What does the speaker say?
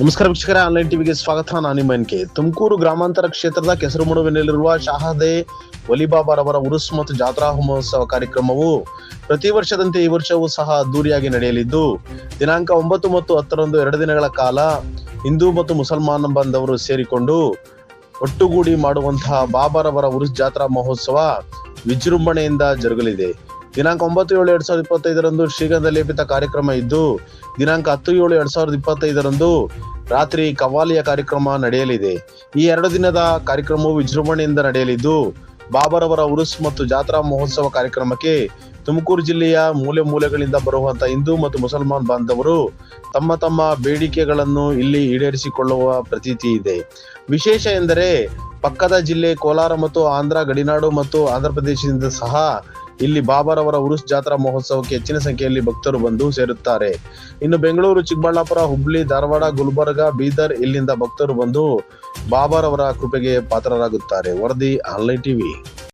ನಮಸ್ಕಾರ ವೀಕ್ಷಕರೇ ಆನ್ಲೈನ್ ಟಿವಿಗೆ ಸ್ವಾಗತ. ನಾನು ನಿಮ್ಮ ಎನ್ಕೆ ತುಮಕೂರು ಗ್ರಾಮಾಂತರ ಕ್ಷೇತ್ರದ ಕೆಸರುಮಡುವಿನಲ್ಲಿರುವ ಶಾಹದೆ ಒಲಿಬಾಬಾರವರ ಉರುಸ್ ಮತ್ತು ಜಾತ್ರಾ ಮಹೋತ್ಸವ ಕಾರ್ಯಕ್ರಮವು ಪ್ರತಿ ವರ್ಷದಂತೆ ಈ ವರ್ಷವೂ ಸಹ ಅದ್ದೂರಿಯಾಗಿ ನಡೆಯಲಿದ್ದು, ದಿನಾಂಕ ಒಂಬತ್ತು ಮತ್ತು ಹತ್ತರಂದು ಎರಡು ದಿನಗಳ ಕಾಲ ಹಿಂದೂ ಮತ್ತು ಮುಸಲ್ಮಾನ ಬಾಂಧವರು ಸೇರಿಕೊಂಡು ಒಟ್ಟುಗೂಡಿ ಮಾಡುವಂತಹ ಬಾಬಾರವರ ಉರುಸ್ ಜಾತ್ರಾ ಮಹೋತ್ಸವ ವಿಜೃಂಭಣೆಯಿಂದ ಜರುಗಲಿದೆ. ದಿನಾಂಕ ಒಂಬತ್ತು ಏಳು ಎರಡ್ ಸಾವಿರದ ಇಪ್ಪತ್ತೈದರಂದು ಶ್ರೀಗಂಧ ಲೇಪಿತ ಕಾರ್ಯಕ್ರಮ ಇದ್ದು, ದಿನಾಂಕ ಹತ್ತು ಏಳು ಎರಡ್ ಸಾವಿರದ ಇಪ್ಪತ್ತೈದರಂದು ರಾತ್ರಿ ಕವಾಲಿಯ ಕಾರ್ಯಕ್ರಮ ನಡೆಯಲಿದೆ. ಈ ಎರಡು ದಿನದ ಕಾರ್ಯಕ್ರಮವು ವಿಜೃಂಭಣೆಯಿಂದ ನಡೆಯಲಿದ್ದು, ಬಾಬರವರ ಉರುಸ್ ಮತ್ತು ಜಾತ್ರಾ ಮಹೋತ್ಸವ ಕಾರ್ಯಕ್ರಮಕ್ಕೆ ತುಮಕೂರು ಜಿಲ್ಲೆಯ ಮೂಲೆ ಮೂಲೆಗಳಿಂದ ಬರುವಂತಹ ಹಿಂದೂ ಮತ್ತು ಮುಸಲ್ಮಾನ್ ಬಾಂಧವರು ತಮ್ಮ ತಮ್ಮ ಬೇಡಿಕೆಗಳನ್ನು ಇಲ್ಲಿ ಈಡೇರಿಸಿಕೊಳ್ಳುವ ಪ್ರತೀತಿ ಇದೆ. ವಿಶೇಷ ಎಂದರೆ ಪಕ್ಕದ ಜಿಲ್ಲೆ ಕೋಲಾರ ಮತ್ತು ಆಂಧ್ರ, ಗಡಿನಾಡು ಮತ್ತು ಆಂಧ್ರ ಪ್ರದೇಶದಿಂದ ಸಹ ಇಲ್ಲಿ ಬಾಬರವರ ಉರುಸ್ ಜಾತ್ರಾ ಮಹೋತ್ಸವಕ್ಕೆ ಹೆಚ್ಚಿನ ಸಂಖ್ಯೆಯಲ್ಲಿ ಭಕ್ತರು ಬಂದು ಸೇರುತ್ತಾರೆ. ಇನ್ನು ಬೆಂಗಳೂರು, ಚಿಕ್ಕಬಳ್ಳಾಪುರ, ಹುಬ್ಳಿ, ಧಾರವಾಡ, ಗುಲ್ಬರ್ಗ, ಬೀದರ್ ಇಲ್ಲಿಂದ ಭಕ್ತರು ಬಂದು ಬಾಬರವರ ಕೃಪೆಗೆ ಪಾತ್ರರಾಗುತ್ತಾರೆ. ವರದಿ ಆನ್ಲೈನ್ ಟಿವಿ.